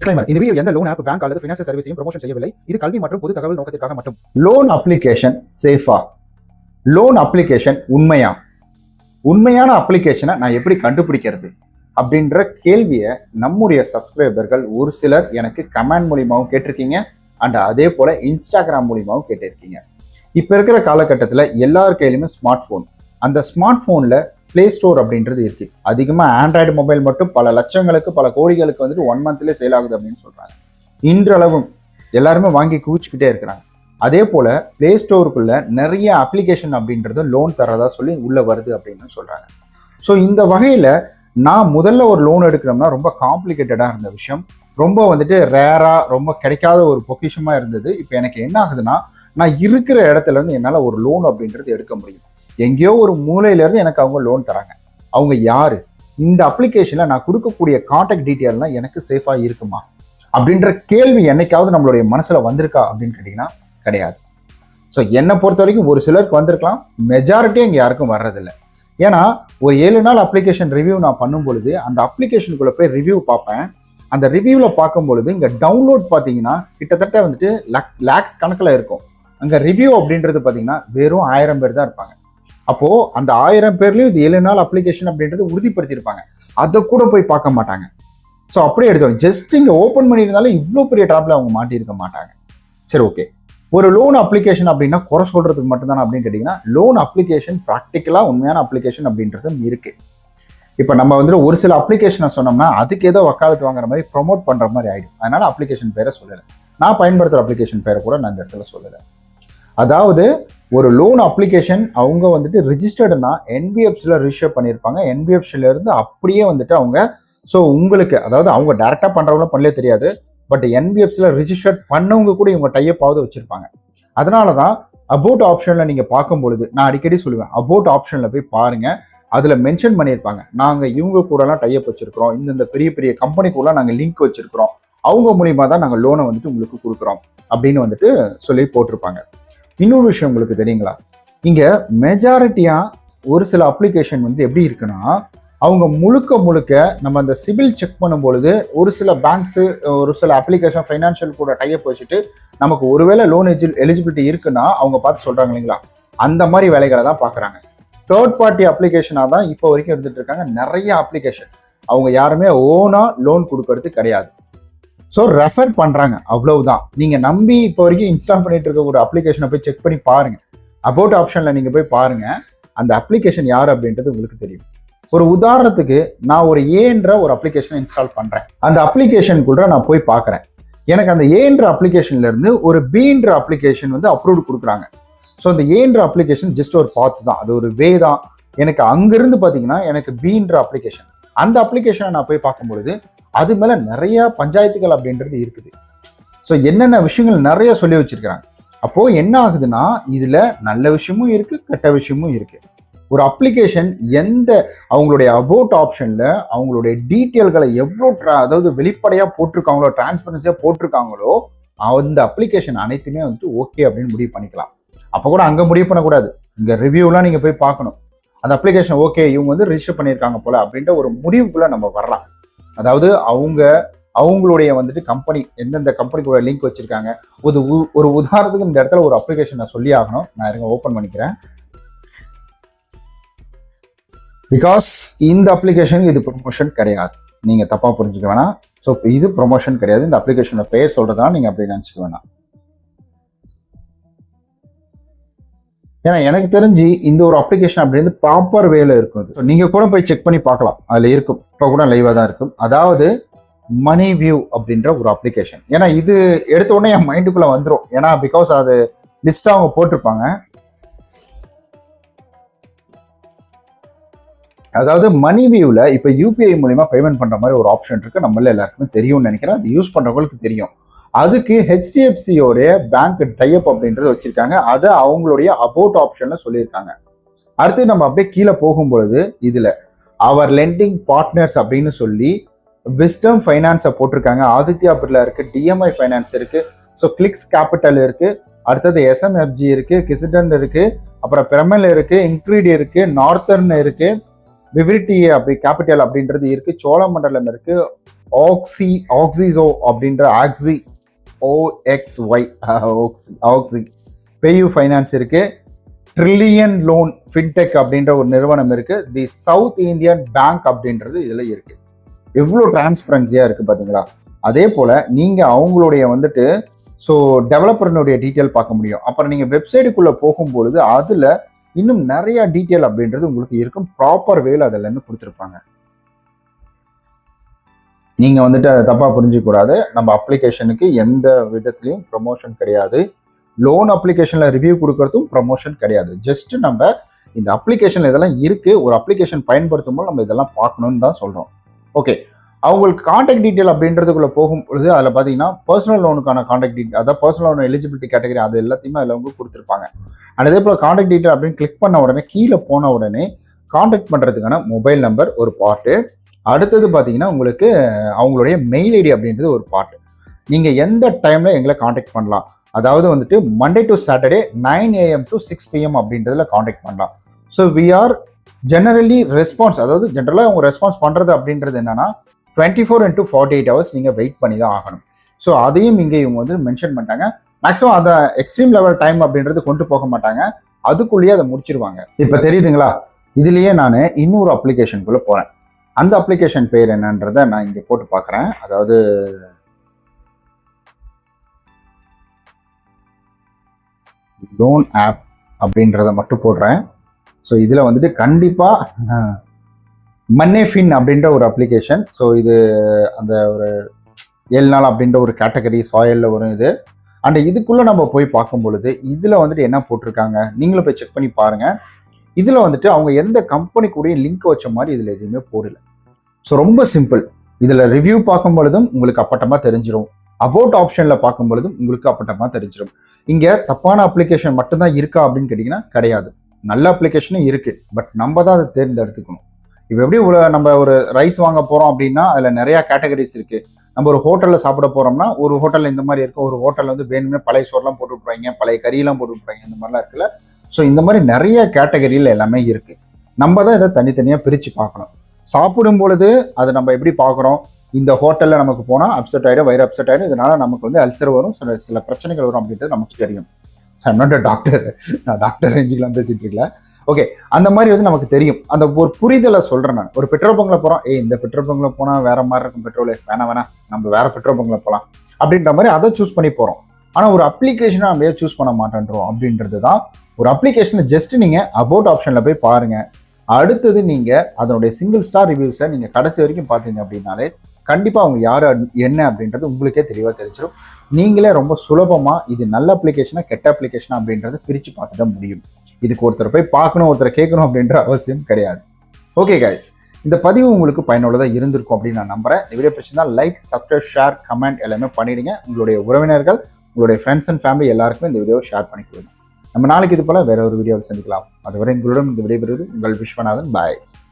Disclaimer இந்த video எந்த loan app bank அல்லது ஃபினான்ஷியல் சர்வீஸையும் ப்ரொமோஷன் செய்யவில்லை. இது கல்வி மற்றும் பொது தகவல் நோக்கத்திற்காக மட்டும். லோன் அப்ளிகேஷன் சேஃபா லோன் அப்ளிகேஷன் உண்மையா? உண்மையான அப்ளிகேஷனை நான் எப்படி கண்டுபிடிக்கிறது? அப்படின்ற கேள்வியை நம்முடைய சப்ஸ்கிரைபர்கள் ஒரு சிலர் எனக்கு கமெண்ட் மூலியமாகவும் கேட்டிருக்கீங்க. அண்ட் அதே போல இன்ஸ்டாகிராம் மூலியமாகவும் கேட்டிருக்கீங்க. இப்போ இருக்கிற காலகட்டத்தில் எல்லார் கையிலுமே ஸ்மார்ட் ஃபோன் அந்த ஸ்மார்ட் ஃபோனில் ப்ளே ஸ்டோர் அப்படின்றது இருக்குது அதிகமாக ஆண்ட்ராய்டு மொபைல் மட்டும் பல லட்சங்களுக்கு பல கோடிகளுக்கு வந்துட்டு ஒன் மந்த்லேயே சேல் ஆகுது அப்படின்னு சொல்கிறாங்க இன்றளவும் எல்லாருமே வாங்கி குவிச்சுக்கிட்டே இருக்கிறாங்க. அதே போல் பிளே ஸ்டோருக்குள்ளே நிறைய அப்ளிகேஷன் அப்படின்றது லோன் தரதா சொல்லி உள்ளே வருது அப்படின்னு சொல்கிறாங்க ஸோ இந்த வகையில் நான் முதல்ல ஒரு லோன் எடுக்கிறோம்னா ரொம்ப காம்ப்ளிகேட்டடாக இருந்த விஷயம். ரொம்ப வந்துட்டு ரேராக ரொம்ப கிடைக்காத ஒரு பொக்கிஷமாக இருந்தது. இப்போ எனக்கு என்ன ஆகுதுன்னா நான் இருக்கிற இடத்துல இருந்து என்னால் ஒரு லோன் அப்படின்றது எடுக்க முடியும். எங்கேயோ ஒரு மூலையிலேருந்து எனக்கு அவங்க லோன் தராங்க. அவங்க யார்? இந்த அப்ளிகேஷனில் நான் கொடுக்கக்கூடிய காண்டாக்ட் டீட்டெயில்லாம் எனக்கு சேஃபாக இருக்குமா? அப்படின்ற கேள்வி என்னைக்காவது நம்மளுடைய மனசில் வந்திருக்கா அப்படின்னு கேட்டிங்கன்னா கிடையாது. ஸோ என்னை பொறுத்த வரைக்கும் ஒரு சிலருக்கு வந்திருக்கலாம். மெஜாரிட்டி இங்கே யாருக்கும் வர்றதில்லை. ஏன்னா ஒரு ஏழு நாள் அப்ளிகேஷன் ரிவ்யூ நான் பண்ணும் பொழுது அந்த அப்ளிகேஷனுக்குள்ளே போய் ரிவ்யூ பார்ப்பேன். அந்த ரிவ்யூவில் பார்க்கும் பொழுது இங்கே டவுன்லோட் பார்த்தீங்கன்னா கிட்டத்தட்ட வந்துட்டு லேக் லேக்ஸ் கணக்கில் இருக்கும். அங்கே ரிவ்யூ அப்படின்றது பார்த்தீங்கன்னா வெறும் ஆயிரம் பேர் தான் இருப்பாங்க. அப்போது அந்த ஆயிரம் பேர்லேயும் இது ஏழு நாள் அப்ளிகேஷன் அப்படின்றது உறுதிப்படுத்தியிருப்பாங்க. அதை கூட போய் பார்க்க மாட்டாங்க. ஸோ அப்படியே எடுத்தோம் ஜஸ்ட் இங்கே ஓப்பன் பண்ணியிருந்தாலும் இவ்வளோ பெரிய ட்ராப்ல அவங்க மாட்டியிருக்க மாட்டாங்க. சரி ஓகே ஒரு லோன் அப்ளிகேஷன் அப்படின்னா குறை சொல்றதுக்கு மட்டும்தானே அப்படின்னு கேட்டிங்கன்னா லோன் அப்ளிகேஷன் ப்ராக்டிக்கலாக உண்மையான அப்ளிகேஷன் அப்படின்றதும் இருக்கு. இப்போ நம்ம வந்துட்டு ஒரு சில அப்ளிகேஷனை சொன்னோம்னா அதுக்கு ஏதோ வக்காலத்து வாங்குற மாதிரி ப்ரொமோட் பண்ணுற மாதிரி ஆகிடும் அதனால அப்ளிகேஷன் பேரை சொல்லலை. நான் பயன்படுத்துகிற அப்ளிகேஷன் பேரை கூட நான் இந்த இடத்துல சொல்லலை. அதாவது ஒரு லோன் அப்ளிகேஷன் அவங்க வந்துட்டு ரிஜிஸ்டர்டுனா என்பிஎஃப்சியில் ரிஜிஸ்டர் பண்ணியிருப்பாங்க. என்பிஎஃப்சிலேருந்து அப்படியே வந்துட்டு அவங்க ஸோ உங்களுக்கு அதாவது அவங்க டேரெக்டாக பண்ணுறவங்களும் பண்ணலே தெரியாது. பட் என்பிஎஃப்சியில் ரிஜிஸ்டர் பண்ணவங்க கூட இவங்க டைப் ஆகுது அதனால தான் அபோட் ஆப்ஷனில் நீங்கள் பார்க்கும் பொழுது நான் அடிக்கடி சொல்லுவேன் அபோட் ஆப்ஷனில் போய் பாருங்கள் அதில் மென்ஷன் பண்ணியிருப்பாங்க. நாங்கள் இவங்க கூடலாம் டைப் வச்சுருக்கிறோம். இந்தந்த பெரிய பெரிய கம்பெனி கூட நாங்கள் லிங்க் வச்சுருக்கிறோம். அவங்க மூலியமாக தான் நாங்கள் லோனை வந்துட்டு உங்களுக்கு கொடுக்குறோம். அப்படின்னு வந்துட்டு சொல்லி போட்டிருப்பாங்க. இன்னொரு விஷயம் உங்களுக்கு தெரியுங்களா? இங்கே மெஜாரிட்டியாக ஒரு சில அப்ளிகேஷன் வந்து எப்படி இருக்குன்னா அவங்க முழுக்க முழுக்க நம்ம அந்த சிபில் செக் பண்ணும் பொழுது ஒரு சில பேங்க்ஸு ஒரு சில அப்ளிகேஷன் ஃபைனான்ஷியல் கூட டைப் வச்சுட்டு நமக்கு ஒருவேளை லோன் எஜி எலிஜிபிலிட்டி இருக்குன்னா அவங்க பார்த்து சொல்கிறாங்க இல்லைங்களா? அந்த மாதிரி வேலைகளை தான் பார்க்குறாங்க. தேர்ட் பார்ட்டி அப்ளிகேஷனாக தான் இப்போ வரைக்கும் இருந்துகிட்ருக்காங்க இருக்காங்க. நிறைய அப்ளிகேஷன் அவங்க யாருமே ஓனாக லோன் கொடுக்கறது கிடையாது. ஸோ ரெஃபர் பண்ணுறாங்க அவ்வளவுதான். நீங்கள் நம்பி இப்போ வரைக்கும் இன்ஸ்டால் பண்ணிட்டு இருக்க ஒரு அப்ளிகேஷனை போய் செக் பண்ணி பாருங்கள் அபவுட் ஆப்ஷனில் நீங்கள் போய் பாருங்கள் அந்த அப்ளிகேஷன் யார் அப்படின்றது உங்களுக்கு தெரியும். ஒரு உதாரணத்துக்கு நான் ஒரு ஏன்ற ஒரு அப்ளிகேஷனை இன்ஸ்டால் பண்ணுறேன் அந்த அப்ளிகேஷன் கூட நான் போய் பார்க்குறேன் எனக்கு அந்த ஏன்ற அப்ளிகேஷன்லேருந்து ஒரு பீன்ற அப்ளிகேஷன் வந்து அப்ரூவ்டு கொடுக்குறாங்க. ஸோ அந்த ஏன்ற அப்ளிகேஷன் ஜஸ்ட் ஒரு பாத்து தான். அது ஒரு வே தான். எனக்கு அங்கேருந்து பார்த்தீங்கன்னா எனக்கு பீன்ற அப்ளிகேஷன் அந்த அப்ளிகேஷனை நான் போய் பார்க்கும் பொழுது அது மேலே நிறையா பஞ்சாயத்துகள் அப்படின்றது இருக்குது. ஸோ என்னென்ன விஷயங்கள் நிறைய சொல்லி வச்சிருக்கிறாங்க. அப்போது என்ன ஆகுதுன்னா இதில் நல்ல விஷயமும் இருக்கு கெட்ட விஷயமும் இருக்கு. ஒரு அப்ளிகேஷன் எந்த அவங்களுடைய அபோட் ஆப்ஷனில் அவங்களுடைய டீட்டெயில்களை எவ்வளோ ட்ரா அதாவது வெளிப்படையாக போட்டிருக்காங்களோ டிரான்ஸ்பரன்சியா போட்டிருக்காங்களோ அந்த அப்ளிகேஷன் அனைத்துமே வந்து ஓகே அப்படின்னு முடிவு பண்ணிக்கலாம். அப்போ கூட அங்கே முடிவு பண்ணக்கூடாது. இங்கே ரிவ்யூலாம் நீங்கள் போய் பார்க்கணும். அந்த அப்ளிகேஷன் ஓகே இவங்க வந்து ரிஜிஸ்டர் பண்ணியிருக்காங்க போல் அப்படின்ற ஒரு முடிவுக்குள்ளே நம்ம வரலாம். அதாவது அவங்க அவங்களுடைய வந்துட்டு கம்பெனி எந்தெந்த கம்பெனி கூட லிங்க் வச்சிருக்காங்க. ஒரு ஒரு உதாரணத்துக்கு இந்த இடத்துல ஒரு அப்ளிகேஷன் நான் சொல்லி ஆகணும். நான் இருங்க ஓப்பன் பண்ணிக்கிறேன். பிகாஸ் இந்த அப்ளிகேஷனுக்கு இது ப்ரொமோஷன் கிடையாது. நீங்க தப்பா புரிஞ்சுக்க வேணாம். ஸோ இது ப்ரொமோஷன் கிடையாது. இந்த அப்ளிகேஷனோட பேர் சொல்றதுனால நீங்க அப்படி நினச்சிக்க வேணாம். ஏன்னா எனக்கு தெரிஞ்சு இந்த ஒரு அப்ளிகேஷன் அப்படின்னு ப்ராப்பர் வேல இருக்கும் அது. நீங்க கூட போய் செக் பண்ணி பார்க்கலாம். அதுல இருக்கும். இப்போ கூட லைவா தான் இருக்கும். அதாவது மணி வியூ அப்படின்ற ஒரு அப்ளிகேஷன் ஏன்னா இது எடுத்த உடனே என் மைண்டுக்குள்ள வந்துடும் ஏன்னா பிகாஸ் அது லிஸ்ட் அவங்க போட்டிருப்பாங்க. அதாவது மணி வியூவில் இப்போ யூபிஐ மூலயமா பேமெண்ட் பண்ணுற மாதிரி ஒரு ஆப்ஷன் இருக்குது நம்மள எல்லாருக்குமே தெரியும்னு நினைக்கிறேன். அது யூஸ் பண்ணுறவங்களுக்கு தெரியும். அதுக்கு ஹெச்டிஎஃப்சியோடைய பேங்க் டைப் அப்படின்றது வச்சிருக்காங்க. அதை அவங்களுடைய அபோட் ஆப்ஷன்ல சொல்லியிருக்காங்க. அடுத்து நம்ம அப்படியே கீழே போகும்பொழுது இதில் அவர் லெண்டிங் பார்ட்னர்ஸ் அப்படின்னு சொல்லி விஸ்டம் ஃபைனான்ஸை போட்டிருக்காங்க. ஆதித்யா பிர்லா இருக்குது டிஎம்ஐ ஃபைனான்ஸ் இருக்குது ஸோ கிளிக்ஸ் கேபிட்டல் இருக்குது அடுத்தது எஸ்எம்எஃப்ஜி இருக்குது கிசிடன் இருக்குது அப்புறம் பிரமல் இருக்குது இன்க்ரீட் இருக்குது நார்த்தர்ன் இருக்குது விவிரிட்டி அப்படி கேபிட்டல் அப்படின்றது இருக்குது சோழமண்டலம் இருக்குது ஆக்சி ஆக்சிசோ அப்படின்ற Axio OXY Axio PayU PayU finance இருக்குது ட்ரில்லியன் லோன் ஃபின்டெக் அப்படின்ற ஒரு நிறுவனம் இருக்குது தி சவுத் இந்தியன் பேங்க் அப்படின்றது இதில் இருக்குது எவ்வளோ டிரான்ஸ்பரன்சியாக இருக்குது பார்த்தீங்களா அதே போல் நீங்கள் அவங்களுடைய வந்துட்டு ஸோ டெவலப்பர்னுடைய டீட்டெயில் பார்க்க முடியும். அப்புறம் நீங்கள் வெப்சைட்டுக்குள்ளே போகும்பொழுது அதில் இன்னும் நிறையா டீட்டெயில் அப்படின்றது உங்களுக்கு இருக்கும். ப்ராப்பர் வேல அதில் இருந்து கொடுத்துருப்பாங்க. நீங்கள் வந்துட்டு அதை தப்பாக புரிஞ்சிக்கூடாது நம்ம அப்ளிகேஷனுக்கு எந்த விதத்துலையும் ப்ரொமோஷன் கிடையாது. லோன் அப்ளிகேஷனில் ரிவ்யூ கொடுக்கறதும் ப்ரொமோஷன் கிடையாது. ஜஸ்ட் நம்ம இந்த அப்ளிகேஷனில் இதெல்லாம் இருக்குது ஒரு அப்ளிகேஷன் பயன்படுத்தும் போது நம்ம இதெல்லாம் பார்க்கணும்னு தான் சொல்கிறோம் ஓகே அவங்களுக்கு காண்டாக்ட் டீட்டெயில் அப்படின்றதுக்குள்ள போகும் பொழுது அதில் பார்த்தீங்கன்னா பர்சனல் லோனுக்கான காண்டாக்ட் டீட்டெயில் அதாவது பர்சனல் லோன் எலிஜிபிலிட்டி கேட்டகரி அது எல்லாத்தையுமே அதில் அவங்க கொடுத்துருப்பாங்க. அண்ட் அதே போல் காண்டாக்ட் டீட்டெயில் அப்படின்னு கிளிக் பண்ண உடனே கீழே போன உடனே காண்டாக்ட் பண்ணுறதுக்கான மொபைல் நம்பர் ஒரு பார்ட்டு அடுத்தது பார்த்தீங்கன்னா உங்களுக்கு அவங்களுடைய மெயில் ஐடி அப்படின்றது ஒரு பார்ட் நீங்கள் எந்த டைமில் எங்களை காண்டாக்ட் பண்ணலாம்? அதாவது வந்துட்டு Monday to Saturday nine AM to six PM அப்படின்றதுல காண்டாக்ட் பண்ணலாம். So we are generally response அதாவது ஜென்ரலாக அவங்க ரெஸ்பான்ஸ் பண்ணுறது அப்படின்றது என்னன்னா twenty four into forty eight hours நீங்கள் வெயிட் பண்ணி தான் ஆகணும். ஸோ அதையும் இங்கே இவங்க வந்து மென்ஷன் பண்ணிட்டாங்க. மேக்ஸிமம் அந்த எக்ஸ்ட்ரீம் லெவல் டைம் அப்படின்றது கொண்டு போக மாட்டாங்க. அதுக்குள்ளேயே அதை முடிச்சிருவாங்க. இப்போ தெரியுதுங்களா? இதுலயே நான் இன்னொரு அப்ளிகேஷனுக்குள்ள போறேன். அந்த அப்ளிகேஷன் பேர் என்னன்றதை நான் இங்கே போட்டு பார்க்குறேன். அதாவது லோன் ஆப் அப்படின்றத மட்டும் போடுறேன். ஸோ இதில் வந்துட்டு கண்டிப்பாக மன்னேஃபின் அப்படின்ற ஒரு அப்ளிகேஷன் ஸோ இது அந்த ஒரு ஏழு நாள் அப்படின்ற ஒரு கேட்டகரி சாயலில் வரும் இது. அண்ட் இதுக்குள்ளே நம்ம போய் பார்க்கும் பொழுது இதில் வந்துட்டு என்ன போட்டிருக்காங்க? நீங்களும் போய் செக் பண்ணி பாருங்கள் இதில் வந்துட்டு அவங்க எந்த கம்பெனி கூடயும் லிங்க் வச்ச மாதிரி இதில் எதுவுமே போடலை. ஸோ ரொம்ப சிம்பிள் இதில் ரிவ்யூ பார்க்கும் பொழுதும் உங்களுக்கு அப்பட்டமாக தெரிஞ்சிடும் அபவுட் ஆப்ஷனில் பார்க்கும் பொழுதும் உங்களுக்கு அப்பட்டமாக தெரிஞ்சிடும் இங்கே தப்பான அப்ளிகேஷன் மட்டும்தான் இருக்கா அப்படின்னு கேட்டிங்கன்னா கிடையாது. நல்ல அப்ளிகேஷனும் இருக்குது பட் நம்ம தான் அதை தேர்ந்தெடுத்துக்கணும். இப்போ எப்படி நம்ம ஒரு ரைஸ் வாங்க போகிறோம் அப்படின்னா அதில் நிறையா கேட்டகரிஸ் இருக்குது நம்ம ஒரு ஹோட்டலில் சாப்பிட போகிறோம்னா ஒரு ஹோட்டலில் இந்த மாதிரி இருக்கும் ஒரு ஹோட்டலில் வந்து வேணுமே பழைய சோறுலாம் போட்டு பழைய கறியெல்லாம் போட்டு இந்த மாதிரிலாம் இருக்குல்ல. ஸோ இந்த மாதிரி நிறைய கேட்டகரியில் எல்லாமே இருக்குது நம்ம தான் இதை தனித்தனியாக பிரித்து பார்க்கணும். சாப்பிடும் பொழுது அதை நம்ம எப்படி பார்க்குறோம்? இந்த ஹோட்டலில் நமக்கு போனால் அப்செட் ஆகிடும் வயிறு அப்செட் ஆகிடும் இதனால் நமக்கு வந்து அல்சர் வரும். சில சில பிரச்சனைகள் வரும் அப்படின்றது நமக்கு தெரியும். சார் நாட் டாக்டர் நான் டாக்டர் ரேஞ்சுக்கெலாம் பேசிகிட்டு இருக்கல. ஓகே அந்த மாதிரி வந்து நமக்கு தெரியும். அந்த ஒரு புரிதலை சொல்கிறேன் நான். ஒரு பெட்ரோல் பங்கில் போகிறோம் ஏய் இந்த பெட்ரோல் பங்கில் போனால் வேறு மாதிரி இருக்கும் பெட்ரோல். வேணாம் வேணாம். நம்ம வேறு பெட்ரோல் பங்கில் போகலாம் அப்படின்ற மாதிரி அதை சூஸ் பண்ணி போகிறோம் ஆனால் ஒரு அப்ளிகேஷனை நம்ம ஏன் சூஸ் பண்ண மாட்டேன்றோம் அப்படின்றது தான். ஒரு அப்ளிகேஷனை ஜஸ்ட் நீங்கள் அபவுட் ஆப்ஷனில் போய் பாருங்கள் அடுத்தது நீங்கள் அதனுடைய சிங்கிள் ஸ்டார் ரிவ்யூஸை நீங்கள் கடைசி வரைக்கும் பார்த்தீங்க அப்படின்னாலே கண்டிப்பாக அவங்க யார் என்ன அப்படின்றது உங்களுக்கே தெளிவாக தெரிஞ்சிடும் நீங்களே ரொம்ப சுலபமாக இது நல்ல அப்ளிகேஷனா கெட்ட அப்ளிகேஷனா அப்படின்றத பிரித்து பார்த்துட முடியும். இதுக்கு ஒருத்தர் போய் பார்க்கணும் ஒருத்தரை கேட்கணும் அப்படின்ற அவசியம் கிடையாது. ஓகே கைஸ் இந்த பதிவு உங்களுக்கு பயனுள்ளதாக இருந்திருக்கும் அப்படின்னு நான் நம்புறேன். இந்த வீடியோ பிடிச்சிருந்தா லைக் சப்ஸ்கிரைப் ஷேர் கமெண்ட் எல்லாமே பண்ணிடுங்க. உங்களுடைய உறவினர்கள் உங்களுடைய ஃப்ரெண்ட்ஸ் அண்ட் ஃபேமிலி எல்லாருக்குமே இந்த வீடியோவை ஷேர் பண்ணி கொடுங்க நம்ம நாளைக்கு இது போல வேற ஒரு வீடியோவில் சந்திக்கலாம். அதுவரை உங்களுடன் இந்த விடைபெறுவது உங்கள் விஸ்வநாதன். பாய்